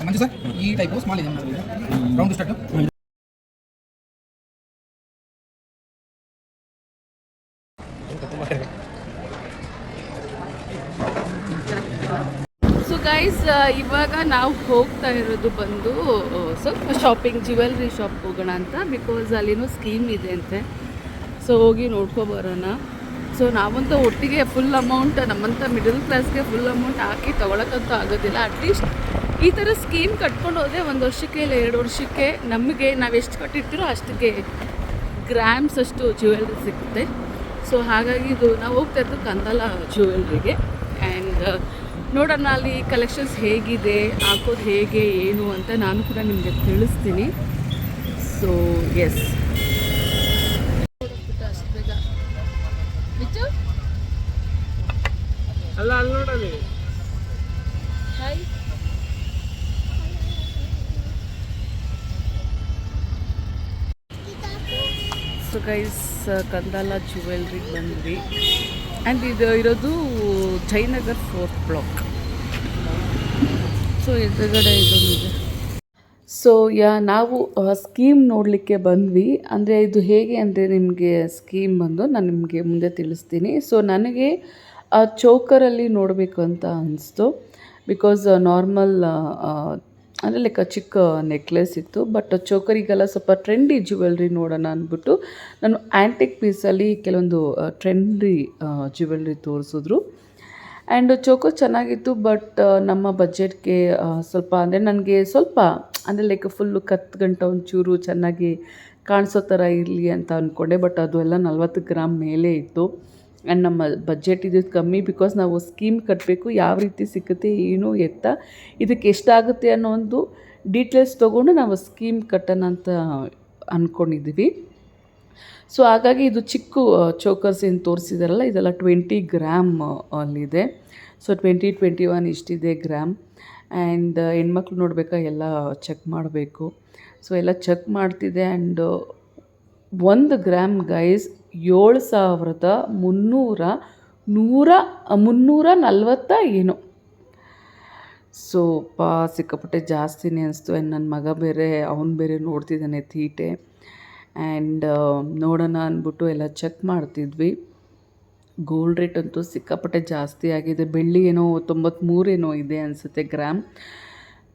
ಮಂಜು sir ಈ type small ಇದೆ round start guys ಇವಾಗ ನಾವು ಹೋಗ್ತಾ ಇರೋದು ಬಂದು ಸ್ವಲ್ಪ ಶಾಪಿಂಗ್ ಜ್ಯುವೆಲ್ರಿ ಶಾಪ್ ಹೋಗೋಣ ಅಂತ ಬಿಕಾಸ್ ಅಲ್ಲಿನೂ ಸ್ಕೀಮ್ ಇದೆ ಅಂತೆ. ಸೊ ಹೋಗಿ ನೋಡ್ಕೊಬರೋಣ ಸೊ ನಾವಂತೂ ಒಟ್ಟಿಗೆ ಫುಲ್ ಅಮೌಂಟ್ ನಮ್ಮಂಥ ಮಿಡಲ್ ಕ್ಲಾಸ್ಗೆ ಫುಲ್ ಅಮೌಂಟ್ ಹಾಕಿ ತೊಗೊಳಕ್ಕಂತೂ ಆಗೋದಿಲ್ಲ. ಅಟ್ಲೀಸ್ಟ್ ಈ ಥರ ಸ್ಕೀಮ್ ಕಟ್ಕೊಂಡು ಹೋದರೆ ಒಂದು ವರ್ಷಕ್ಕೆ ಇಲ್ಲ ಎರಡು ವರ್ಷಕ್ಕೆ ನಮಗೆ ನಾವು ಎಷ್ಟು ಕಟ್ಟಿರ್ತೀರೋ ಅಷ್ಟಕ್ಕೆ ಗ್ರಾಮ್ಸ್ ಅಷ್ಟು ಜ್ಯುವೆಲ್ರಿ ಸಿಗುತ್ತೆ. ಸೊ ಹಾಗಾಗಿ ಇದು ನಾವು ಹೋಗ್ತಾ ಇದ್ದು ಕಂದಲ ಜ್ಯುವೆಲ್ರಿಗೆ ಆ್ಯಂಡ್ ನೋಡೋಣ ಅಲ್ಲಿ ಕಲೆಕ್ಷನ್ಸ್ ಹೇಗಿದೆ, ಹಾಕೋದು ಹೇಗೆ, ಏನು ಅಂತ ನಾನು ಕೂಡ ನಿಮಗೆ ತಿಳಿಸ್ತೀನಿ. So yes hi so guys Kandala ಜ್ಯುವೆಲ್ರಿಗೆ ಬಂದ್ವಿ. ಆ್ಯಂಡ್ ಇದು ಇರೋದು ಜಯನಗರ್ ಫೋರ್ತ್ ಬ್ಲಾಕ್ ಸೊ ಎದುರುಗಡೆ ಇದೊಂದಿದೆ. ಸೊ ಯಾ, ನಾವು ಸ್ಕೀಮ್ ನೋಡಲಿಕ್ಕೆ ಬಂದ್ವಿ. ಅಂದರೆ ಇದು ಹೇಗೆ ಅಂದರೆ ನಿಮಗೆ ಸ್ಕೀಮ್ ಬಂದು ನಾನು ನಿಮಗೆ ಮುಂದೆ ತಿಳಿಸ್ತೀನಿ. ಸೊ ನನಗೆ ಆ ಚೋಕರಲ್ಲಿ ನೋಡಬೇಕು ಅಂತ ಅನಿಸ್ತು. ಬಿಕಾಸ್ ನಾರ್ಮಲ್ ಅಂದರೆ ಲೈಕ್ ಚಿಕ್ಕ ನೆಕ್ಲೆಸ್ ಇತ್ತು. ಬಟ್ ಚೌಕರಿಗೆಲ್ಲ ಸ್ವಲ್ಪ ಟ್ರೆಂಡಿ ಜ್ಯುವೆಲ್ರಿ ನೋಡೋಣ ಅಂದ್ಬಿಟ್ಟು ನಾನು ಆ್ಯಂಟಿಕ್ ಪೀಸಲ್ಲಿ ಕೆಲವೊಂದು ಟ್ರೆಂಡಿ ಜ್ಯುವೆಲ್ರಿ ತೋರಿಸಿದ್ರು. ಆ್ಯಂಡ್ ಚೋಕೋ ಚೆನ್ನಾಗಿತ್ತು ಬಟ್ ನಮ್ಮ ಬಜೆಟ್ಗೆ ಸ್ವಲ್ಪ ಅಂದರೆ ನನಗೆ ಸ್ವಲ್ಪ ಅಂದರೆ ಲೈಕ್ ಫುಲ್ಲು ಕತ್ತು ಗಂಟ ಒಂಚೂರು ಚೆನ್ನಾಗಿ ಕಾಣಿಸೋ ಥರ ಇರಲಿ ಅಂತ ಅಂದ್ಕೊಂಡೆ ಬಟ್ ಅದು ಎಲ್ಲ ನಲ್ವತ್ತು ಗ್ರಾಮ್ ಮೇಲೆ ಇತ್ತು. ಆ್ಯಂಡ್ ನಮ್ಮ ಬಜೆಟ್ ಇದು ಕಮ್ಮಿ ಬಿಕಾಸ್ ನಾವು ಸ್ಕೀಮ್ ಕಟ್ಟಬೇಕು ಯಾವ ರೀತಿ ಸಿಕ್ಕುತ್ತೆ, ಏನು ಎತ್ತ, ಇದಕ್ಕೆ ಎಷ್ಟಾಗುತ್ತೆ ಅನ್ನೋ ಒಂದು ಡೀಟೇಲ್ಸ್ ತೊಗೊಂಡು ನಾವು ಸ್ಕೀಮ್ ಕಟ್ಟೋಣ ಅಂತ ಅಂದ್ಕೊಂಡಿದ್ದೀವಿ ಸೊ ಹಾಗಾಗಿ ಇದು ಚಿಕ್ಕ ಚೋಕರ್ಸ್ ಏನು ತೋರಿಸಿದಾರಲ್ಲ, ಇದೆಲ್ಲ ಟ್ವೆಂಟಿ ಗ್ರಾಮ್ ಅಲ್ಲಿದೆ. ಸೊ ಟ್ವೆಂಟಿ ಟ್ವೆಂಟಿ ಒನ್ ಇಷ್ಟಿದೆ ಗ್ರಾಮ್ ಆ್ಯಂಡ್ ಹೆಣ್ಮಕ್ಳು ನೋಡಬೇಕಾ, ಎಲ್ಲ ಚೆಕ್ ಮಾಡಬೇಕು. ಸೊ ಎಲ್ಲ ಚೆಕ್ ಮಾಡ್ತಿದೆ ಆ್ಯಂಡ್ ಒಂದು ಗ್ರಾಮ್ ಗೈಸ್ ಏಳು ಸಾವಿರದ ಮುನ್ನೂರ ನೂರ, ಮುನ್ನೂರ ನಲ್ವತ್ತ ಏನೋ? ಸೊ, ಪಾ, ಸಿಕ್ಕಾಪಟ್ಟೆ ಜಾಸ್ತಿನೇ ಅನಿಸ್ತು. ಆ್ಯಂಡ್ ನನ್ನ ಮಗ ಬೇರೆ, ಅವನು ಬೇರೆ ನೋಡ್ತಿದ್ದಾನೆ ತೀಟೆ. ಆ್ಯಂಡ್ ನೋಡೋಣ ಅಂದ್ಬಿಟ್ಟು ಎಲ್ಲ ಚೆಕ್ ಮಾಡ್ತಿದ್ವಿ. ಗೋಲ್ಡ್ ರೇಟ್ ಅಂತೂ ಸಿಕ್ಕಾಪಟ್ಟೆ ಜಾಸ್ತಿ ಆಗಿದೆ. ಬೆಳ್ಳಿ ಏನೋ ತೊಂಬತ್ತ್ಮೂರೇನೋ ಇದೆ ಅನಿಸುತ್ತೆ ಗ್ರಾಮ್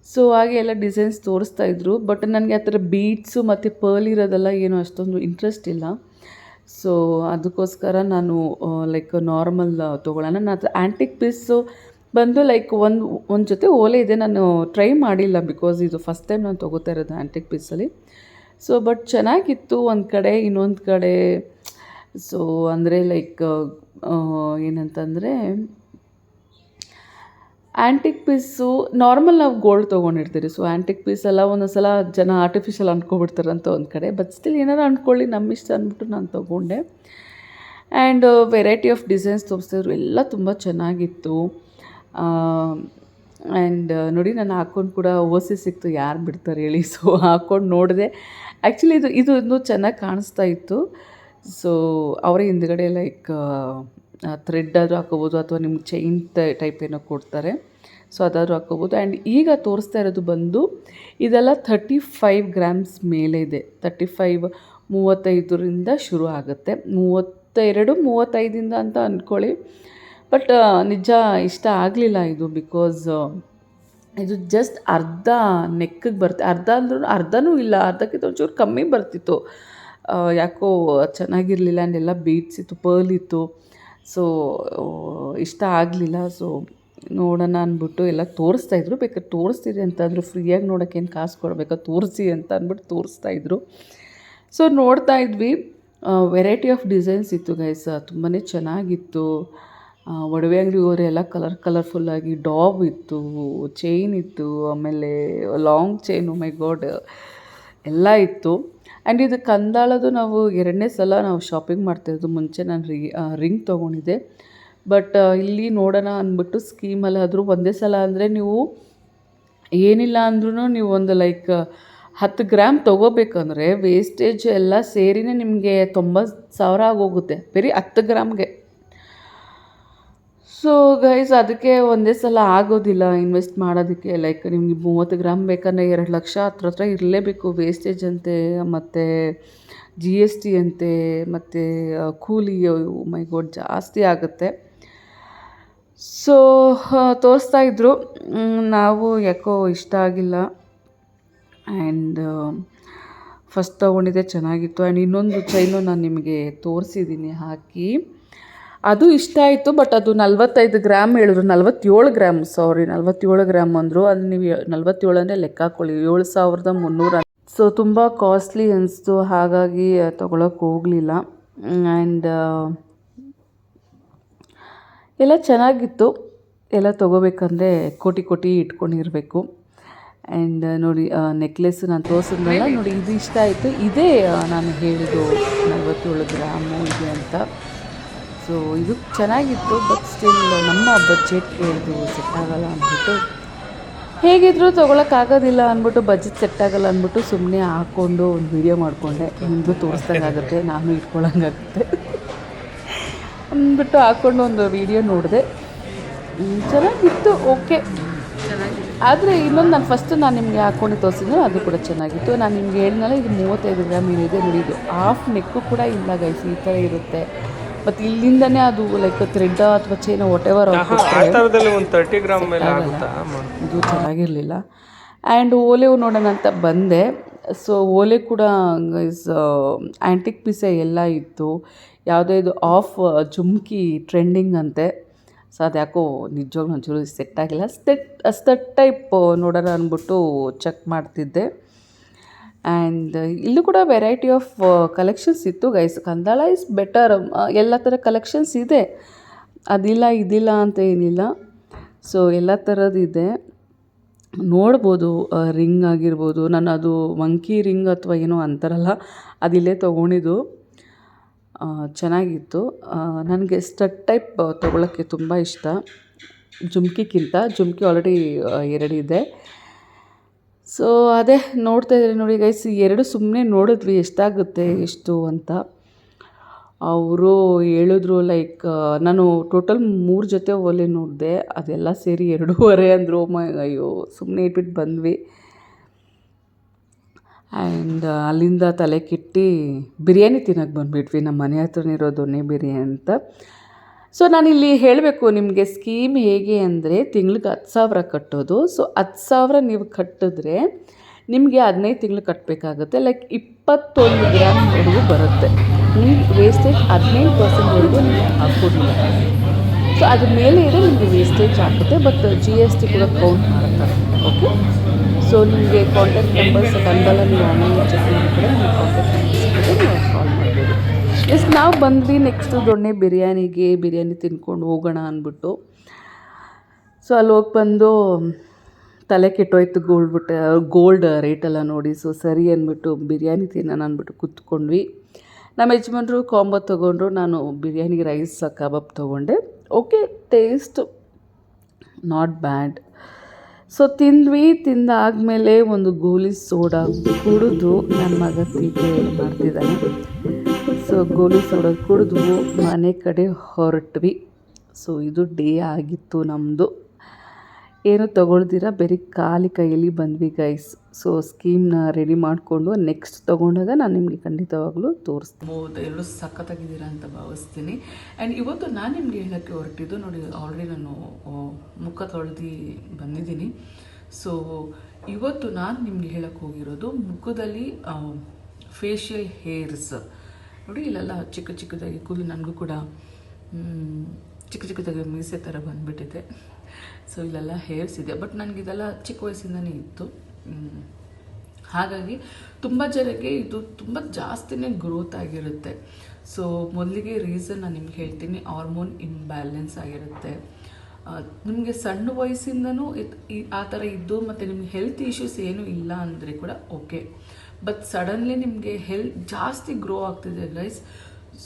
ಸೊ ಹಾಗೆ ಎಲ್ಲ ಡಿಸೈನ್ಸ್ ತೋರಿಸ್ತಾ ಇದ್ರು. ಬಟ್ ನನಗೆ ಆ ಥರ ಬೀಟ್ಸು ಮತ್ತು ಪರ್ಲ್ ಇರೋದೆಲ್ಲ ಏನು ಅಷ್ಟೊಂದು ಇಂಟ್ರೆಸ್ಟ್ ಇಲ್ಲ. ಸೊ ಅದಕ್ಕೋಸ್ಕರ ನಾನು ಲೈಕ್ ನಾರ್ಮಲ್ ತೊಗೊಳ್ಳೋಣ. ನಾನು ಆ್ಯಂಟಿಕ್ ಪೀಸು ಬಂದು ಲೈಕ್ ಒಂದು ಒಂದು ಜೊತೆ ಓಲೆ ಇದೆ. ನಾನು ಟ್ರೈ ಮಾಡಿಲ್ಲ ಬಿಕಾಸ್ ಇದು ಫಸ್ಟ್ ಟೈಮ್ ನಾನು ತೊಗೋತಾ ಇರೋದು ಆ್ಯಂಟಿಕ್ ಪೀಸಲ್ಲಿ ಸೊ ಬಟ್ ಚೆನ್ನಾಗಿತ್ತು. ಒಂದು ಕಡೆ, ಇನ್ನೊಂದು ಕಡೆ. ಸೊ ಅಂದರೆ ಲೈಕ್ ಏನಂತಂದರೆ ಆ್ಯಂಟಿಕ್ ಪೀಸು ನಾರ್ಮಲ್ ನಾವು ಗೋಲ್ಡ್ ತೊಗೊಂಡಿರ್ತೀರಿ. ಸೊ ಆ್ಯಂಟಿಕ್ ಪೀಸ್ ಎಲ್ಲ ಒಂದೊಂದು ಸಲ ಜನ ಆರ್ಟಿಫಿಷಿಯಲ್ ಅಂದ್ಕೊಬಿಡ್ತಾರಂತ ಒಂದು ಕಡೆ. ಬಟ್ ಸ್ಟಿಲ್ ಏನಾರು ಅಂದ್ಕೊಳ್ಳಿ ನಮ್ಮ ಇಷ್ಟ ಅಂದ್ಬಿಟ್ಟು ನಾನು ತೊಗೊಂಡೆ. ಆ್ಯಂಡ್ ವೆರೈಟಿ ಆಫ್ ಡಿಸೈನ್ಸ್ ತೋರಿಸ್ತಿದ್ರು ಎಲ್ಲ ತುಂಬ ಚೆನ್ನಾಗಿತ್ತು. ಆ್ಯಂಡ್ ನೋಡಿ ನಾನು ಹಾಕ್ಕೊಂಡು ಕೂಡ ಓಸಿ ಸಿಕ್ತು. ಯಾರು ಬಿಡ್ತಾರೆ ಹೇಳಿ. ಸೊ ಹಾಕ್ಕೊಂಡು ನೋಡಿದೆ. ಆ್ಯಕ್ಚುಲಿ ಇದು ಇದು ಇನ್ನೂ ಚೆನ್ನಾಗಿ ಕಾಣಿಸ್ತಾ ಇತ್ತು. ಸೊ ಅವರೇ ಹಿಂದ್ಗಡೆ ಲೈಕ್ ಥ್ರೆಡ್ ಆದರೂ ಹಾಕೋಬೋದು ಅಥವಾ ನಿಮ್ಗೆ ಚೈನ್ ಟೈಪ್ ಏನೋ ಕೊಡ್ತಾರೆ. ಸೊ ಅದಾದರೂ ಹಾಕೋಬೋದು. ಆ್ಯಂಡ್ ಈಗ ತೋರಿಸ್ತಾ ಇರೋದು ಬಂದು ಇದೆಲ್ಲ ಥರ್ಟಿ ಫೈವ್ ಗ್ರಾಮ್ಸ್ ಮೇಲೆ ಇದೆ. ತರ್ಟಿ ಫೈವ್ ಮೂವತ್ತೈದರಿಂದ ಶುರು ಆಗುತ್ತೆ. ಮೂವತ್ತೆರಡು, ಮೂವತ್ತೈದಿಂದ ಅಂತ ಅಂದ್ಕೊಳ್ಳಿ ಬಟ್ ನಿಜ ಇಷ್ಟ ಆಗಲಿಲ್ಲ ಇದು ಬಿಕಾಸ್ ಇದು ಜಸ್ಟ್ ಅರ್ಧ ನೆಕ್ಕಿಗೆ ಬರ್ತೆ, ಅರ್ಧ ಅಂದ್ರೂ ಅರ್ಧನೂ ಇಲ್ಲ. ಅರ್ಧಕ್ಕಿಂತ ಒಂಚೂರು ಕಮ್ಮಿ ಬರ್ತಿತ್ತು. ಯಾಕೋ ಚೆನ್ನಾಗಿರಲಿಲ್ಲ ಆ್ಯಂಡ್ ಎಲ್ಲ ಬೀಟ್ಸ್ ಇತ್ತು ಪರ್ಲ್ ಇತ್ತು ಸೊ ಇಷ್ಟ ಆಗಲಿಲ್ಲ. ಸೊ ನೋಡೋಣ ಅಂದ್ಬಿಟ್ಟು ಎಲ್ಲ ತೋರಿಸ್ತಾಯಿದ್ರು ಬೇಕಾದ್ರೆ ತೋರಿಸ್ತೀರಿ ಅಂತಂದ್ರು ಫ್ರೀಯಾಗಿ ನೋಡೋಕ್ಕೇನು ಕಾಸು ಕೊಡಬೇಕಾ? ತೋರಿಸಿ ಅಂತ ಅಂದ್ಬಿಟ್ಟು ತೋರಿಸ್ತಾ ಇದ್ರು. ಸೊ ನೋಡ್ತಾ ಇದ್ವಿ. ವೆರೈಟಿ ಆಫ್ ಡಿಸೈನ್ಸ್ ಇತ್ತು ಗೈಸ್ ತುಂಬಾ ಚೆನ್ನಾಗಿತ್ತು. ಒಡವೆ ಅಂಗಡಿ ಹೋದ್ರೆ ಎಲ್ಲ ಕಲರ್ ಕಲರ್ಫುಲ್ಲಾಗಿ ಡಾಬ್ ಇತ್ತು ಚೈನ್ ಇತ್ತು, ಆಮೇಲೆ ಲಾಂಗ್ ಚೈನು ಮೈ ಗಾಡ್ ಎಲ್ಲ ಇತ್ತು. ಆ್ಯಂಡ್ ಇದು ಕಂದಾಳದು ನಾವು ಎರಡನೇ ಸಲ ನಾವು ಶಾಪಿಂಗ್ ಮಾಡ್ತಿರೋದು ಮುಂಚೆ ನಾನು ರಿ ರಿಂಗ್ ತೊಗೊಂಡಿದ್ದೆ. ಬಟ್ ಇಲ್ಲಿ ನೋಡೋಣ ಅಂದ್ಬಿಟ್ಟು ಸ್ಕೀಮಲ್ಲಿ ಆದರೂ ಒಂದೇ ಸಲ ಅಂದರೆ ನೀವು ಏನಿಲ್ಲ ಅಂದ್ರೂ ನೀವು ಒಂದು ಲೈಕ್ ಹತ್ತು ಗ್ರಾಮ್ ತೊಗೋಬೇಕಂದ್ರೆ ವೇಸ್ಟೇಜ್ ಎಲ್ಲ ಸೇರಿನೇ ನಿಮಗೆ ತೊಂಬತ್ತು ಸಾವಿರ ಆಗೋಗುತ್ತೆ. ಬರೀ ಹತ್ತು ಗ್ರಾಮ್ಗೆ ಸೊ ಗೈಸ್ ಅದಕ್ಕೆ ಒಂದೇ ಸಲ ಆಗೋದಿಲ್ಲ ಇನ್ವೆಸ್ಟ್ ಮಾಡೋದಕ್ಕೆ. ಲೈಕ್ ನಿಮಗೆ ಮೂವತ್ತು ಗ್ರಾಮ್ ಬೇಕಂದ್ರೆ ಎರಡು ಲಕ್ಷ ಹತ್ರ ಹತ್ರ ಇರಲೇಬೇಕು. ವೇಸ್ಟೇಜ್ ಅಂತೆ, ಮತ್ತು ಜಿ ಎಸ್ ಟಿ ಅಂತೆ, ಮತ್ತು ಕೂಲಿ ಮೈ ಗೋಡ್ ಜಾಸ್ತಿ ಆಗುತ್ತೆ. ಸೊ ತೋರಿಸ್ತಾ ಇದ್ದರು ನಾವು ಯಾಕೋ ಇಷ್ಟ ಆಗಿಲ್ಲ. ಆ್ಯಂಡ್ ಫಸ್ಟ್ ತೊಗೊಂಡಿದ್ದೆ, ಚೆನ್ನಾಗಿತ್ತು. ಆ್ಯಂಡ್ ಇನ್ನೊಂದು ಚೈನು ನಾನು ನಿಮಗೆ ತೋರಿಸಿದ್ದೀನಿ ಹಾಕಿ. ಅದು ಇಷ್ಟ ಆಯಿತು ಬಟ್ ಅದು ನಲ್ವತ್ತೈದು ಗ್ರಾಮ್ ಹೇಳಿದ್ರು. ನಲ್ವತ್ತೇಳು ಗ್ರಾಮ್ ಸಾರಿ ನಲ್ವತ್ತೇಳು ಗ್ರಾಮ್ ಅಂದರು. ಅದು ನೀವು ನಲ್ವತ್ತೇಳು ಅಂದರೆ ಲೆಕ್ಕ ಹಾಕೊಳ್ಳಿ. ಏಳು ಸಾವಿರದ ಮುನ್ನೂರ ಸೊ ತುಂಬ ಕಾಸ್ಟ್ಲಿ ಅನಿಸ್ತು. ಹಾಗಾಗಿ ತೊಗೊಳಕ್ಕೆ ಹೋಗಲಿಲ್ಲ. ಆ್ಯಂಡ್ ಎಲ್ಲ ಚೆನ್ನಾಗಿತ್ತು. ಎಲ್ಲ ತೊಗೋಬೇಕಂದ್ರೆ ಕೋಟಿ ಕೋಟಿ ಇಟ್ಕೊಂಡಿರಬೇಕು. ಆ್ಯಂಡ್ ನೋಡಿ ನೆಕ್ಲೆಸ್ ನಾನು ತೋರಿಸಿದ್ಮೇಲೆ ನೋಡಿ, ಇದು ಇಷ್ಟ ಆಯಿತು. ಇದೇ ನಾನು ಹೇಳಿದ್ದು ನಲ್ವತ್ತೇಳು ಗ್ರಾಮು ಇದೆ ಅಂತ. ಸೊ ಇದು ಚೆನ್ನಾಗಿತ್ತು ಬಟ್ ಸ್ಟಿಲ್ ನಮ್ಮ ಬಜೆಟ್ ಇದು ಸೆಟ್ ಆಗಲ್ಲ ಅಂದ್ಬಿಟ್ಟು. ಹೇಗಿದ್ರೂ ತೊಗೊಳಕ್ಕಾಗೋದಿಲ್ಲ ಅಂದ್ಬಿಟ್ಟು ಬಜೆಟ್ ಸೆಟ್ ಆಗಲ್ಲ ಅಂದ್ಬಿಟ್ಟು ಸುಮ್ಮನೆ ಹಾಕ್ಕೊಂಡು ಒಂದು ವೀಡಿಯೋ ಮಾಡಿಕೊಂಡೆ. ನಿಮಗೂ ತೋರಿಸ್ದಂಗಾಗುತ್ತೆ ನಾನು ಇಟ್ಕೊಳಂಗಾಗುತ್ತೆ. ಅಂದ್ಬಿಟ್ಟು ಹಾಕ್ಕೊಂಡು ಒಂದು ವೀಡಿಯೋ ನೋಡಿದೆ. ಚೆನ್ನಾಗಿತ್ತು ಓಕೆ ಆದರೆ ಇನ್ನೊಂದು ನಾನು ಫಸ್ಟ್ ನಾನು ನಿಮಗೆ ಹಾಕ್ಕೊಂಡು ತೋರಿಸಿದ್ರೆ ಅದು ಕೂಡ ಚೆನ್ನಾಗಿತ್ತು. ನಾನು ನಿಮ್ಗೆ ಹೇಳಿದ್ನಲ್ಲ, ಇದು ಮೂವತ್ತೈದು ಗ್ರಾಮ್ ಏನಿದೆ ನೋಡಿ ಹಾಫ್ ನೆಕ್ಕು ಕೂಡ ಇಲ್ಲ ಗೈಸ್ ಈ ಥರ ಇರುತ್ತೆ. ಮತ್ತು ಇಲ್ಲಿಂದನೇ ಅದು ಲೈಕ್ ಥ್ರೆಡ್ ಅಥವಾ ಚೈನ್ ವಾಟ್ ಎವರ್? ಇದು ಚೆನ್ನಾಗಿರಲಿಲ್ಲ. ಆ್ಯಂಡ್ ಓಲೆವು ನೋಡೋಣ ಅಂತ ಬಂದೆ. ಸೊ ಓಲೆ ಕೂಡ ಇಸ್ ಆ್ಯಂಟಿಕ್ ಪೀಸೆ ಎಲ್ಲ ಇತ್ತು. ಯಾವುದೇ ಇದು ಆಫ್ ಜುಮ್ಕಿ ಟ್ರೆಂಡಿಂಗ್ ಅಂತೆ. ಸೊ ಅದು ಯಾಕೋ ನಿಜವಾಗ್ಲೂ ಒಂಚೂರು ಸೆಟ್ ಆಗಿಲ್ಲ. ಸ್ಟೆಟ್ ಸ್ಟೆಟ್ ಟೈಪ್ ನೋಡೋಣ ಅಂದ್ಬಿಟ್ಟು ಚೆಕ್ ಮಾಡ್ತಿದ್ದೆ. ಆ್ಯಂಡ್ ಇಲ್ಲೂ ಕೂಡ ವೆರೈಟಿ ಆಫ್ ಕಲೆಕ್ಷನ್ಸ್ ಇತ್ತು ಗೈಸ್ ಕಂದಾಳ ಇಸ್ ಬೆಟರ್ ಎಲ್ಲ ಥರ ಕಲೆಕ್ಷನ್ಸ್ ಇದೆ. ಅದಿಲ್ಲ, ಇದಿಲ್ಲ ಅಂತ ಏನಿಲ್ಲ. ಸೊ ಎಲ್ಲ ಥರದ್ದಿದೆ ನೋಡ್ಬೋದು ರಿಂಗ್ ಆಗಿರ್ಬೋದು. ನಾನು ಅದು ಮಂಕಿ ರಿಂಗ್ ಅಥವಾ ಏನೋ ಅಂತಾರಲ್ಲ, ಅದಿಲ್ಲೇ ತೊಗೊಂಡಿದ್ದು. ಚೆನ್ನಾಗಿತ್ತು. ನನಗೆ ಸ್ಟಡ್ ಟೈಪ್ ತೊಗೊಳಕ್ಕೆ ತುಂಬ ಇಷ್ಟ. ಜುಮ್ಕಿಕ್ಕಿಂತ ಜುಮ್ಕಿ ಆಲ್ರೆಡಿ ಎರಡಿದೆ ಸೊ ಅದೇ ನೋಡ್ತಾ ಇದ್ದಾರೆ ನೋಡಿ ಗೈಸ್ ಎರಡು ಸುಮ್ಮನೆ ನೋಡಿದ್ವಿ ಎಷ್ಟಾಗುತ್ತೆ, ಎಷ್ಟು ಅಂತ. ಅವರು ಹೇಳಿದ್ರು ಲೈಕ್ ನಾನು ಟೋಟಲ್ ಮೂರು ಜೊತೆ ಒಲೆ ನೋಡಿದೆ, ಅದೆಲ್ಲ ಸೇರಿ ಎರಡೂವರೆ ಅಂದರು. ಅಯ್ಯೋ ಸುಮ್ಮನೆ ಇಟ್ಬಿಟ್ಟು ಬಂದ್ವಿ. ಆ್ಯಂಡ್ ಅಲ್ಲಿಂದ ತಲೆ ಕೆಟ್ಟಿ ಬಿರಿಯಾನಿ ತಿನ್ನೋಕ್ಕೆ ಬಂದುಬಿಟ್ವಿ. ನಮ್ಮ ಮನೆ ಹತ್ರನೇ ಇರೋ ದೊಣ್ಣೆ ಬಿರಿಯಾನಿ ಅಂತ. ಸೊ ನಾನಿಲ್ಲಿ ಹೇಳಬೇಕು ನಿಮಗೆ ಸ್ಕೀಮ್ ಹೇಗೆ ಅಂದರೆ ತಿಂಗ್ಳಿಗೆ ಹತ್ತು ಸಾವಿರ ಕಟ್ಟೋದು. ಸೊ ಹತ್ತು ಸಾವಿರ ನೀವು ಕಟ್ಟಿದ್ರೆ ನಿಮಗೆ ಹದಿನೈದು ತಿಂಗಳು ಕಟ್ಟಬೇಕಾಗುತ್ತೆ ಲೈಕ್ ಇಪ್ಪತ್ತೊಂದು ಗ್ರಾಮ್ವರೆಗೂ ಬರುತ್ತೆ. ನೀವು ವೇಸ್ಟೇಜ್ ಹದಿನೈದು ಪರ್ಸೆಂಟ್ವರೆಗೂ ನೀವು ಹಾಕೋದಿಲ್ಲ ಸೊ ಅದ್ರ ಮೇಲೆ ಇದೆ ನಿಮಗೆ ವೇಸ್ಟೇಜ್ ಆಗುತ್ತೆ. ಬಟ್ ಜಿ ಎಸ್ ಟಿ ಕೂಡ ಕೌಂಟ್ ಮಾಡ್ತಾರೆ ಓಕೆ ಸೊ ನಿಮಗೆ ಕಾಂಟ್ಯಾಕ್ಟ್ ನಂಬರ್ಸ್ ಬಂದಲ್ಲ ನೀವು ಆನ್ಲೈನ್ ಚೆಕ್ ಮಾಡಿದ್ರೆ ಕಾಂಟ್ಯಾಕ್ಟ್ ನಾವು ಬಂದ್ವಿ ನೆಕ್ಸ್ಟ್ ದೊಣ್ಣೆ ಬಿರಿಯಾನಿಗೆ, ಬಿರಿಯಾನಿ ತಿನ್ಕೊಂಡು ಹೋಗೋಣ ಅಂದ್ಬಿಟ್ಟು. ಸೊ ಅಲ್ಲಿ ಹೋಗಿ ಬಂದು ತಲೆ ಕೆಟ್ಟೋಯ್ತು ಗೋಲ್ಡ್ ಬಿಟ್ಟು ಗೋಲ್ಡ್ ರೇಟೆಲ್ಲ ನೋಡಿ. ಸೊ ಸರಿ ಅಂದ್ಬಿಟ್ಟು ಬಿರಿಯಾನಿ ತಿನ್ನೋಣ ಅಂದ್ಬಿಟ್ಟು ಕುತ್ಕೊಂಡ್ವಿ. ನಮ್ಮ ಯಜಮಾನ್ರು ಕಾಂಬೋ ತೊಗೊಂಡ್ರು, ನಾನು ಬಿರಿಯಾನಿಗೆ ರೈಸ್ ಕಬಾಬ್ ತೊಗೊಂಡೆ. Okay taste not bad so ತಿಂದ್ವಿ. ತಿಂದಾದಮೇಲೆ ಒಂದು ಗೋಲಿ ಸೋಡಾ ಕುಡಿದು ನನ್ನ ಮಗ ತೀಟೆ ಮಾಡ್ತಿದ್ದಾನೆ. ಸೊ ಗೋಲಿ ಸೋಡಾ ಕುಡಿದು ಮನೆ ಕಡೆ ಹೊರಟ್ವಿ. ಸೊ ಇದು ಡೇ ಆಗಿತ್ತು ನಮ್ಮದು ಏನು ತೊಗೊಳ್ದಿರ? ಬರೀ ಖಾಲಿ ಕೈಯಲ್ಲಿ ಬಂದ್ವಿ ಗೈಸ್ ಸೊ ಸ್ಕೀಮ್ನ ರೆಡಿ ಮಾಡಿಕೊಂಡು ನೆಕ್ಸ್ಟ್ ತೊಗೊಂಡಾಗ ನಾನು ನಿಮಗೆ ಖಂಡಿತವಾಗ್ಲೂ ತೋರಿಸ್ತೀನಿ. ಎಲ್ಲರೂ ಸಖತ್ತಾಗಿದ್ದೀರಾ ಅಂತ ಭಾವಿಸ್ತೀನಿ. ಆ್ಯಂಡ್ ಇವತ್ತು ನಾನು ನಿಮಗೆ ಹೇಳೋಕ್ಕೆ ಹೊರಟಿದ್ದು ನೋಡಿ ಆಲ್ರೆಡಿ ನಾನು ಮುಖ ತೊಳೆದು ಬಂದಿದ್ದೀನಿ. ಸೊ ಇವತ್ತು ನಾನು ನಿಮಗೆ ಹೇಳಕ್ಕೆ ಹೋಗಿರೋದು ಮುಖದಲ್ಲಿ ಫೇಶಿಯಲ್ ಹೇರ್ಸ್ ನೋಡಿ, ಇಲ್ಲೆಲ್ಲ ಚಿಕ್ಕ ಚಿಕ್ಕದಾಗಿ ಕೂದಲು ನನಗೂ ಕೂಡ ಚಿಕ್ಕ ಚಿಕ್ಕದಾಗಿ ಮೀಸೆ ಥರ ಬಂದುಬಿಟ್ಟಿದೆ. ಸೊ ಇಲ್ಲೆಲ್ಲ ಹೇರ್ಸ್ ಇದೆ. ಬಟ್ ನನಗಿದೆಲ್ಲ ಚಿಕ್ಕ ವಯಸ್ಸಿಂದನೇ ಇತ್ತು. ಹಾಗಾಗಿ ತುಂಬ ಜನಕ್ಕೆ ಇದು ತುಂಬ ಜಾಸ್ತಿನೇ ಗ್ರೋತ್ ಆಗಿರುತ್ತೆ. ಸೊ ಮೊದಲಿಗೆ ರೀಸನ್ ನಾನು ನಿಮ್ಗೆ ಹೇಳ್ತೀನಿ ಹಾರ್ಮೋನ್ ಇಂಬ್ಯಾಲೆನ್ಸ್ ಆಗಿರುತ್ತೆ. ನಿಮಗೆ ಸಣ್ಣ ವಯಸ್ಸಿಂದನೂ ಆ ಥರ ಇದ್ದು ಮತ್ತು ನಿಮ್ಗೆ ಹೆಲ್ತ್ ಇಶ್ಯೂಸ್ ಏನೂ ಇಲ್ಲ ಅಂದರೆ ಕೂಡ ಓಕೆ ಬಟ್ ಸಡನ್ಲಿ ನಿಮಗೆ ಹೆಲ್ ಜಾಸ್ತಿ ಗ್ರೋ ಆಗ್ತಿದೆ ಗೈಸ್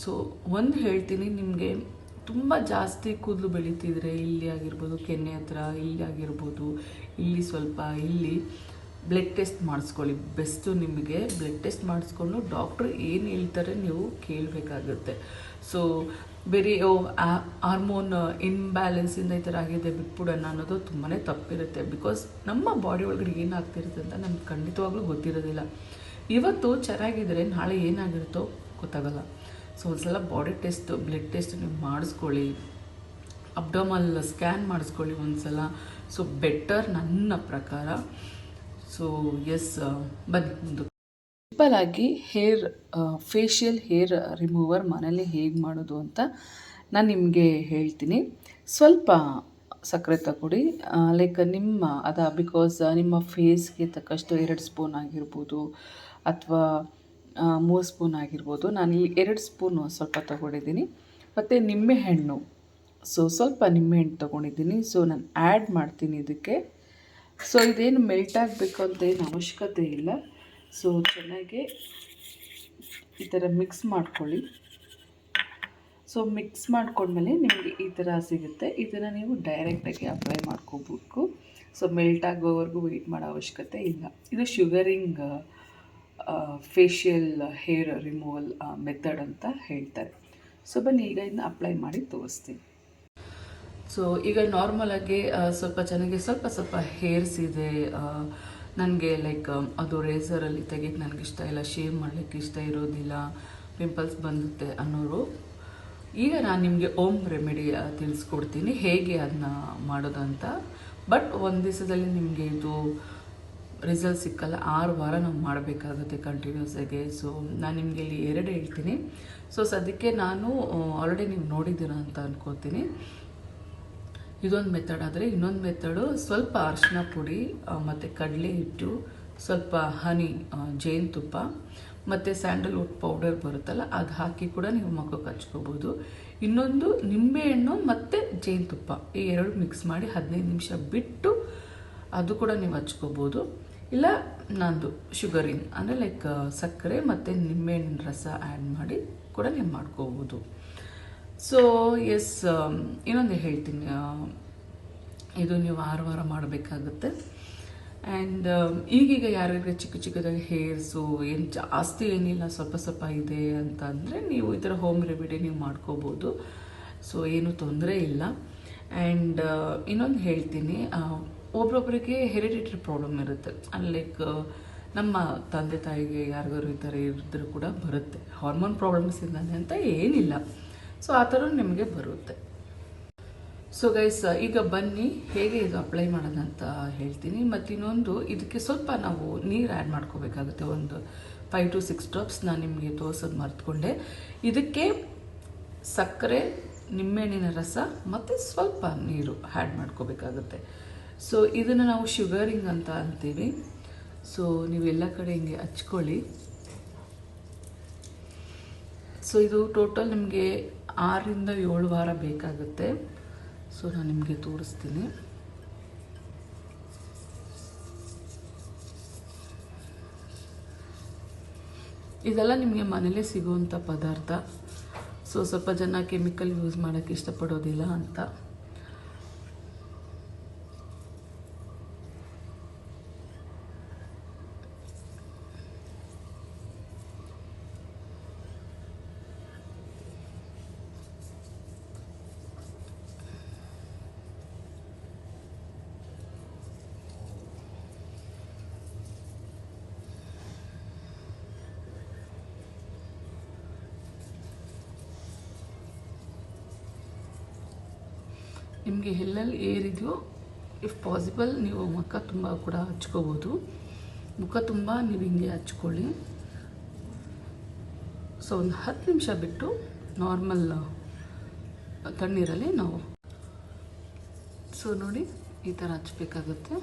ಸೊ ಒಂದು ಹೇಳ್ತೀನಿ, ನಿಮಗೆ ತುಂಬ ಜಾಸ್ತಿ ಕೂದಲು ಬೆಳೀತಿದ್ರೆ ಇಲ್ಲಿ ಆಗಿರ್ಬೋದು, ಕೆನ್ನೆ ಹತ್ರ, ಇಲ್ಲಿ ಆಗಿರ್ಬೋದು, ಇಲ್ಲಿ ಸ್ವಲ್ಪ, ಇಲ್ಲಿ ಬ್ಲಡ್ ಟೆಸ್ಟ್ ಮಾಡಿಸ್ಕೊಳ್ಳಿ. ಬೆಸ್ಟು ನಿಮಗೆ ಬ್ಲಡ್ ಟೆಸ್ಟ್ ಮಾಡಿಸ್ಕೊಂಡು ಡಾಕ್ಟ್ರು ಏನು ಹೇಳ್ತಾರೆ ನೀವು ಕೇಳಬೇಕಾಗುತ್ತೆ. ಸೊ ಬೇರೆ, ಓ ಹಾರ್ಮೋನ್ ಇನ್ಬ್ಯಾಲೆನ್ಸಿಂದ ಈ ಥರ ಆಗಿದೆ, ಬಿಟ್ಬಿಡೋಣ ಅನ್ನೋದು ತುಂಬಾ ತಪ್ಪಿರುತ್ತೆ. ಬಿಕಾಸ್ ನಮ್ಮ ಬಾಡಿ ಒಳಗಡೆ ಏನಾಗ್ತಿರುತ್ತೆ ಅಂತ ನಮ್ಗೆ ಖಂಡಿತವಾಗ್ಲೂ ಗೊತ್ತಿರೋದಿಲ್ಲ. ಇವತ್ತು ಚೆನ್ನಾಗಿದ್ದರೆ ನಾಳೆ ಏನಾಗಿರುತ್ತೋ ಗೊತ್ತಾಗಲ್ಲ. ಸೊ ಒಂದ್ಸಲ ಬಾಡಿ ಟೆಸ್ಟ್ ಬ್ಲಡ್ ಟೆಸ್ಟ್ ನೀವು ಮಾಡಿಸ್ಕೊಳ್ಳಿ. ಅಬ್ಡೋಮಲ್ ಸ್ಕ್ಯಾನ್ ಮಾಡಿಸ್ಕೊಳ್ಳಿ ಒಂದ್ಸಲ. ಸೊ ಬೆಟರ್ ನನ್ನ ಪ್ರಕಾರ. ಸೊ ಎಸ್ ಬನ್ನಿ ಮುಂದೆ. ಸಿಂಪಲ್ ಆಗಿ ಹೇರ್ ಫೇಶಿಯಲ್ ಹೇರ್ ರಿಮೂವರ್ ಮನೇಲಿ ಹೇಗೆ ಮಾಡೋದು ಅಂತ ನಾನು ನಿಮಗೆ ಹೇಳ್ತೀನಿ. ಸ್ವಲ್ಪ ಸಕ್ಕರೆ ತಗೊಡಿ ಲೈಕ್ ನಿಮ್ಮ, ಅದ ಬಿಕಾಸ್ ನಿಮ್ಮ ಫೇಸ್ಗೆ ತಕ್ಕಷ್ಟು ಎರಡು ಸ್ಪೂನ್ ಆಗಿರ್ಬೋದು. ಅಥವಾ ಮೂರು ಸ್ಪೂನ್ ಆಗಿರ್ಬೋದು. ನಾನು ಇಲ್ಲಿ ಎರಡು ಸ್ಪೂನು ಸ್ವಲ್ಪ ತಗೊಂಡಿದ್ದೀನಿ. ಮತ್ತು ನಿಂಬೆಹಣ್ಣು. ಸೊ ಸ್ವಲ್ಪ ನಿಂಬೆಹಣ್ಣು ತೊಗೊಂಡಿದ್ದೀನಿ. ಸೊ ನಾನು ಆ್ಯಡ್ ಮಾಡ್ತೀನಿ ಇದಕ್ಕೆ. ಸೊ ಇದೇನು ಮೆಲ್ಟ್ ಆಗಬೇಕು ಅಂತ ಏನು ಅವಶ್ಯಕತೆ ಇಲ್ಲ. ಸೊ ಚೆನ್ನಾಗಿ ಈ ಥರ ಮಿಕ್ಸ್ ಮಾಡ್ಕೊಳ್ಳಿ. ಸೊ ಮಿಕ್ಸ್ ಮಾಡ್ಕೊಂಡ್ಮೇಲೆ ನಿಮಗೆ ಈ ಥರ ಸಿಗುತ್ತೆ. ಇದನ್ನು ನೀವು ಡೈರೆಕ್ಟಾಗಿ ಅಪ್ಲೈ ಮಾಡ್ಕೋಬೇಕು. ಸೊ ಮೆಲ್ಟ್ ಆಗೋವರೆಗೂ ವೆಯ್ಟ್ ಮಾಡೋ ಅವಶ್ಯಕತೆ ಇಲ್ಲ. ಇದು sugaring facial hair removal method ಅಂತ ಹೇಳ್ತಾರೆ. ಸೊ ಬನ್ನಿ, ಈಗ ಇದನ್ನ ಅಪ್ಲೈ ಮಾಡಿ ತೋರಿಸ್ತೀನಿ. ಸೊ ಈಗ ನಾರ್ಮಲಾಗಿ ಸ್ವಲ್ಪ ಚೆನ್ನಾಗಿ ಸ್ವಲ್ಪ ಸ್ವಲ್ಪ ಹೇರ್ಸ್ ಇದೆ. ನನಗೆ ಲೈಕ್ ಅದು ರೇಸರಲ್ಲಿ ತೆಗೆದು ನನಗೆ ಇಷ್ಟ ಇಲ್ಲ ಶೇವ್ ಮಾಡಲಿಕ್ಕೆ ಇಷ್ಟ ಇರೋದಿಲ್ಲ ಪಿಂಪಲ್ಸ್ ಬಂದುತ್ತೆ ಅನ್ನೋರು. ಈಗ ನಾನು ನಿಮಗೆ ಓಮ್ ರೆಮಿಡಿ ತಿಳಿಸ್ಕೊಡ್ತೀನಿ, ಹೇಗೆ ಅದನ್ನ ಮಾಡೋದು ಅಂತ ಬಟ್ ಒಂದು ದಿವಸದಲ್ಲಿ ನಿಮಗೆ ಇದು ರಿಸಲ್ಟ್ ಸಿಕ್ಕಲ್ಲ, ಆರು ವಾರ ನಾವು ಮಾಡಬೇಕಾಗುತ್ತೆ ಕಂಟಿನ್ಯೂಸ್ ಆಗಿ. ಸೊ ನಾನು ನಿಮಗೆ ಇಲ್ಲಿ ಎರಡು ಹೇಳ್ತೀನಿ. ಸೊ ಸದ್ಯಕ್ಕೆ ನಾನು ಆಲ್ರೆಡಿ ನೀವು ನೋಡಿದ್ದೀರ ಅಂತ ಅಂದ್ಕೋತೀನಿ ಇದೊಂದು ಮೆಥಡ್ ಆದರೆ ಇನ್ನೊಂದು ಮೆಥಡು ಸ್ವಲ್ಪ ಅರಿಶಿನ ಪುಡಿ ಮತ್ತು ಕಡಲೆ ಹಿಟ್ಟು, ಸ್ವಲ್ಪ ಹನಿ ಜೇನುತುಪ್ಪ ಮತ್ತು ಸ್ಯಾಂಡಲ್ವುಡ್ ಪೌಡರ್ ಬರುತ್ತಲ್ಲ, ಅದು ಹಾಕಿ ಕೂಡ ನೀವು ಮಗುಗೆ ಹಚ್ಕೋಬೋದು. ಇನ್ನೊಂದು ನಿಂಬೆಹಣ್ಣು ಮತ್ತು ಜೇನುತುಪ್ಪ ಈ ಎರಡು ಮಿಕ್ಸ್ ಮಾಡಿ ಹದಿನೈದು ನಿಮಿಷ ಬಿಟ್ಟು ಅದು ಕೂಡ ನೀವು ಹಚ್ಕೋಬೋದು. ಇಲ್ಲ, ನಂದು ಶುಗರಿನ್ ಅಂದರೆ ಲೈಕ್ ಸಕ್ಕರೆ ಮತ್ತು ನಿಂಬೆಹಣ್ಣಿನ ರಸ ಆ್ಯಡ್ ಮಾಡಿ ಕೂಡ ನೀವು ಮಾಡ್ಕೋಬೋದು ಸೊ ಎಸ್ ಇನ್ನೊಂದು ಹೇಳ್ತೀನಿ ಇದು ನೀವು ವಾರ ವಾರ ಮಾಡಬೇಕಾಗುತ್ತೆ. ಆ್ಯಂಡ್ ಈಗೀಗ ಯಾರಿಗಾದ್ರೆ ಚಿಕ್ಕ ಚಿಕ್ಕದಾಗಿ ಹೇರ್ಸು ಏನು ಜಾಸ್ತಿ ಏನಿಲ್ಲ, ಸ್ವಲ್ಪ ಸ್ವಲ್ಪ ಇದೆ ಅಂತ ಅಂದರೆ ನೀವು ಈ ಥರ ಹೋಮ್ ರೆಮಿಡಿ ನೀವು ಮಾಡ್ಕೋಬೋದು. ಸೊ ಏನು ತೊಂದರೆ ಇಲ್ಲ. ಆ್ಯಂಡ್ ಇನ್ನೊಂದು ಹೇಳ್ತೀನಿ ಆ, ಹೆರಿಡಿಟರಿ ಪ್ರಾಬ್ಲಮ್ ಇರುತ್ತೆ. ಲೈಕ್ ನಮ್ಮ ತಂದೆ ತಾಯಿಗೆ ಯಾರಿಗಾರು ಈ ಥರ ಇದ್ದರೂ ಕೂಡ ಬರುತ್ತೆ. ಹಾರ್ಮೋನ್ ಪ್ರಾಬ್ಲಮ್ಸ್ ಇದ್ದಾನೆ ಅಂತ ಏನಿಲ್ಲ. ಸೊ ಆ ಥರ ನಿಮಗೆ ಬರುತ್ತೆ. ಸೊ ಗೈಸ್ ಈಗ ಬನ್ನಿ ಹೇಗೆ ಇದು ಅಪ್ಲೈ ಮಾಡೋದಂತ ಹೇಳ್ತೀನಿ. ಮತ್ತು ಇನ್ನೊಂದು ಇದಕ್ಕೆ ಸ್ವಲ್ಪ ನಾವು ನೀರು ಆ್ಯಡ್ ಮಾಡ್ಕೋಬೇಕಾಗುತ್ತೆ. ಒಂದು ಫೈವ್ ಟು ಸಿಕ್ಸ್ ಡ್ರಾಪ್ಸ್ ನಾನು ನಿಮಗೆ ತೋರಿಸೋದು ಮರ್ತ್ಕೊಂಡೆ. ಇದಕ್ಕೆ ಸಕ್ಕರೆ ನಿಂಬೆಹಣ್ಣಿನ ರಸ ಮತ್ತು ಸ್ವಲ್ಪ ನೀರು ಆ್ಯಡ್ ಮಾಡ್ಕೋಬೇಕಾಗುತ್ತೆ. ಸೊ ಇದನ್ನು ನಾವು ಶುಗರಿಂಗ್ ಅಂತ ಅಂತೀವಿ. ಸೊ ನೀವೆಲ್ಲ ಕಡೆ ಹಿಂಗೆ ಹಚ್ಕೊಳ್ಳಿ. ಸೊ ಇದು ಟೋಟಲ್ ನಿಮಗೆ ಆರರಿಂದ ಏಳು ವಾರ ಬೇಕಾಗುತ್ತೆ. ಸೊ ನಾನು ನಿಮಗೆ ತೋರಿಸ್ತೀನಿ. ಇದೆಲ್ಲ ನಿಮಗೆ ಮನೇಲೇ ಸಿಗುವಂಥ ಪದಾರ್ಥ. ಸೊ ಸ್ವಲ್ಪ ಜನ ಕೆಮಿಕಲ್ ಯೂಸ್ ಮಾಡೋಕ್ಕೆ ಇಷ್ಟಪಡೋದಿಲ್ಲ ಅಂತ. ನಿಮಗೆ ಎಲ್ಲೆಲ್ಲಿ ಏರಿದೆಯೋ ಇಫ್ ಪಾಸಿಬಲ್ ನೀವು ಮುಖ ತುಂಬ ಕೂಡ ಹಚ್ಕೋಬೋದು. ಮುಖ ತುಂಬ ನೀವು ಹಿಂಗೆ ಹಚ್ಕೊಳ್ಳಿ. ಸೊ ಒಂದು ಹತ್ತು ನಿಮಿಷ ಬಿಟ್ಟು ನಾರ್ಮಲ್ ತಣ್ಣೀರಲ್ಲಿ ನಾವು ಸೊ ನೋಡಿ ಈ ಥರ ಹಚ್ಬೇಕಾಗುತ್ತೆ.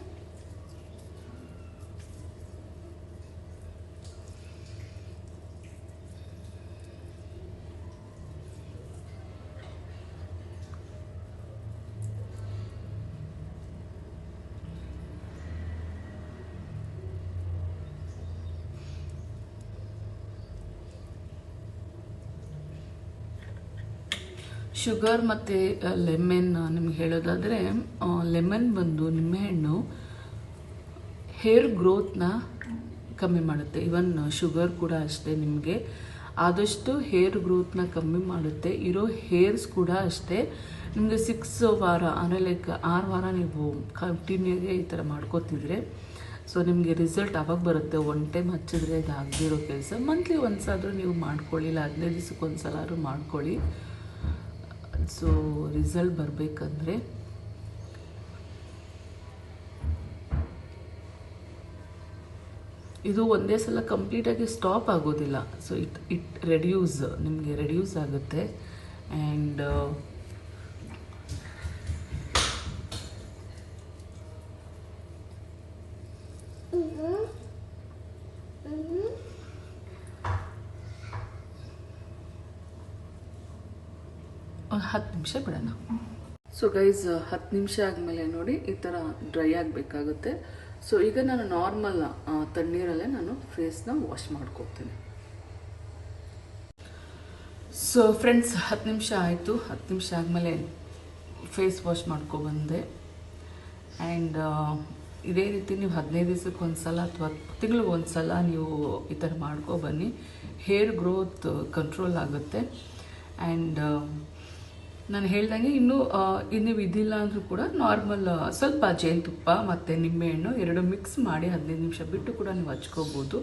ಶುಗರ್ ಮತ್ತು ಲೆಮನ್ ನಿಮ್ಗೆ ಹೇಳೋದಾದರೆ ಲೆಮನ್ ಬಂದು ನಿಂಬೆಹಣ್ಣು ಹೇರ್ ಗ್ರೋತ್ನ ಕಮ್ಮಿ ಮಾಡುತ್ತೆ. ಇವನ್ ಶುಗರ್ ಕೂಡ ಅಷ್ಟೇ ನಿಮಗೆ. ಆದಷ್ಟು ಹೇರ್ ಗ್ರೋತ್ನ ಕಮ್ಮಿ ಮಾಡುತ್ತೆ. ಇರೋ ಹೇರ್ಸ್ ಕೂಡ ಅಷ್ಟೇ. ನಿಮಗೆ ಸಿಕ್ಸ್ ವಾರ, ಅಂದರೆ ಲೈಕ್ ಆರು ವಾರ ನೀವು ಕಂಟಿನ್ಯೂಗೆ ಈ ಥರ ಮಾಡ್ಕೋತಿದ್ರೆ ಸೊ ನಿಮಗೆ ರಿಸಲ್ಟ್ ಅವಾಗ ಬರುತ್ತೆ. ಒನ್ ಟೈಮ್ ಹಚ್ಚಿದ್ರೆ ಅದು ಆಗದಿರೋ ಕೆಲಸ ಮಂತ್ಲಿ ಒಂದ್ಸಾದ್ರೂ ನೀವು ಮಾಡ್ಕೊಳ್ಳಿ. ಇಲ್ಲ ಹದಿನೈದು ದಿವ್ಸಕ್ಕೆ ಒಂದು ಸಲ ಆದ್ರೂ ಮಾಡ್ಕೊಳ್ಳಿ. ಸೊ ರಿಸಲ್ಟ್ ಬರಬೇಕಂದ್ರೆ ಇದು ಒಂದೇ ಸಲ ಕಂಪ್ಲೀಟಾಗಿ ಸ್ಟಾಪ್ ಆಗೋದಿಲ್ಲ. ಸೊ ಇಟ್ ಇಟ್ ರೆಡ್ಯೂಸ್ ನಿಮಗೆ ರೆಡ್ಯೂಸ್ ಆಗುತ್ತೆ. ಆ್ಯಂಡ್ ಒಂದು ಹತ್ತು ನಿಮಿಷ ಬಿಡೋಣ. ಸೊ ಗೈಸ್ ಹತ್ತು ನಿಮಿಷ ಆದಮೇಲೆ ನೋಡಿ ಈ ಥರ ಡ್ರೈ ಆಗಬೇಕಾಗುತ್ತೆ. ಸೊ ಈಗ ನಾನು ನಾರ್ಮಲ್ ತಣ್ಣೀರಲ್ಲೇ ನಾನು ಫೇಸ್ನ ವಾಶ್ ಮಾಡ್ಕೋತೀನಿ ಸೊ ಫ್ರೆಂಡ್ಸ್ ಹತ್ತು ನಿಮಿಷ ಆಯಿತು. ಹತ್ತು ನಿಮಿಷ ಆದಮೇಲೆ ಫೇಸ್ ವಾಶ್ ಮಾಡ್ಕೊಬಂದೆ ಆ್ಯಂಡ್ ಇದೇ ರೀತಿ ನೀವು ಹದಿನೈದು ದಿವ್ಸಕ್ಕೆ ಒಂದು ಸಲ ಅಥವಾ ತಿಂಗಳಿಗೆ ಒಂದು ಸಲ ನೀವು ಈ ಥರ ಮಾಡ್ಕೊಬನ್ನಿ ಹೇರ್ ಗ್ರೋತ್ ಕಂಟ್ರೋಲ್ ಆಗುತ್ತೆ. ಆ್ಯಂಡ್ ನಾನು ಹೇಳ್ದಂಗೆ ಇನ್ನೂ ಇನ್ನು ಇದಿಲ್ಲ ಅಂದರೂ ಕೂಡ ನಾರ್ಮಲ್ ಸ್ವಲ್ಪ ಜೇನುತುಪ್ಪ ಮತ್ತು ನಿಂಬೆಹಣ್ಣು ಎರಡು ಮಿಕ್ಸ್ ಮಾಡಿ ಹದಿನೈದು ನಿಮಿಷ ಬಿಟ್ಟು ಕೂಡ ನೀವು ಹಚ್ಕೋಬೋದು.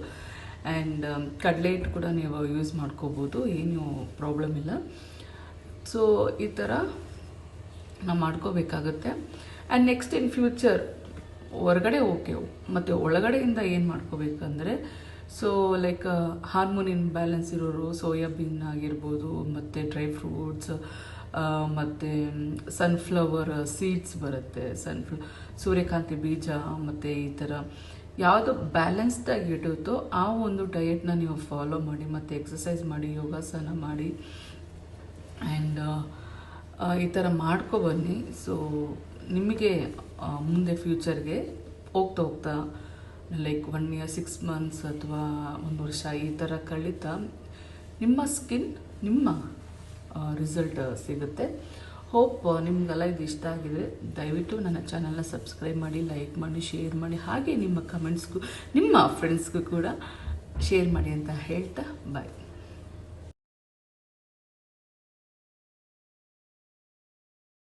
ಆ್ಯಂಡ್ ಕಡಲೆ ಹಿಟ್ಟು ಕೂಡ ನೀವು ಯೂಸ್ ಮಾಡ್ಕೋಬೋದು. ಏನು ಪ್ರಾಬ್ಲಮ್ ಇಲ್ಲ. ಸೊ ಈ ಥರ ನಾವು ಮಾಡ್ಕೋಬೇಕಾಗುತ್ತೆ. ಆ್ಯಂಡ್ ನೆಕ್ಸ್ಟ್ ಇನ್ ಫ್ಯೂಚರ್ ಹೊರಗಡೆ ಓಕೆ ಮತ್ತು ಒಳಗಡೆಯಿಂದ ಏನು ಮಾಡ್ಕೋಬೇಕಂದ್ರೆ ಸೊ ಲೈಕ್ ಹಾರ್ಮೋನ್ ಇನ್ಬ್ಯಾಲೆನ್ಸ್ ಇರೋರು ಸೋಯಾಬೀನ್ ಆಗಿರ್ಬೋದು, ಮತ್ತು ಡ್ರೈ ಫ್ರೂಟ್ಸ್ ಮತ್ತು ಸನ್ಫ್ಲವರ್ ಸೀಡ್ಸ್ ಬರುತ್ತೆ ಸನ್ಫ್ಲ ಸೂರ್ಯಕಾಂತಿ ಬೀಜ, ಮತ್ತು ಈ ಥರ ಯಾವುದು ಬ್ಯಾಲೆನ್ಸ್ಡಾಗಿ ಇಡುತ್ತೋ ಆ ಒಂದು ಡಯೆಟ್ನ ನೀವು ಫಾಲೋ ಮಾಡಿ, ಮತ್ತು ಎಕ್ಸಸೈಸ್ ಮಾಡಿ, ಯೋಗಾಸನ ಮಾಡಿ ಆ್ಯಂಡ್ ಈ ಥರ ಮಾಡ್ಕೊಬನ್ನಿ ಸೊ ನಿಮಗೆ ಮುಂದೆ ಫ್ಯೂಚರ್ಗೆ ಹೋಗ್ತಾ ಹೋಗ್ತಾ like one year six months ಅಥವಾ ಒಂದು ವರ್ಷ ಈ ಥರ ಕಳೀತಾ, ನಿಮ್ಮ ಸ್ಕಿನ್ ನಿಮ್ಮ ರಿಸಲ್ಟ್ ಸಿಗುತ್ತೆ. ಹೋಪ್ ನಿಮಗೆಲ್ಲ ಇದು ಇಷ್ಟ ಆಗಿದೆ. ದಯವಿಟ್ಟು ನನ್ನ ಚಾನಲ್ನ ಸಬ್ಸ್ಕ್ರೈಬ್ ಮಾಡಿ ಲೈಕ್ ಮಾಡಿ ಶೇರ್ ಮಾಡಿ, ಹಾಗೆ ನಿಮ್ಮ ಕಮೆಂಟ್ಸ್ಗೂ ನಿಮ್ಮ ಫ್ರೆಂಡ್ಸ್ಗೂ ಕೂಡ ಶೇರ್ ಮಾಡಿ ಅಂತ ಹೇಳ್ತಾ ಬಾಯ್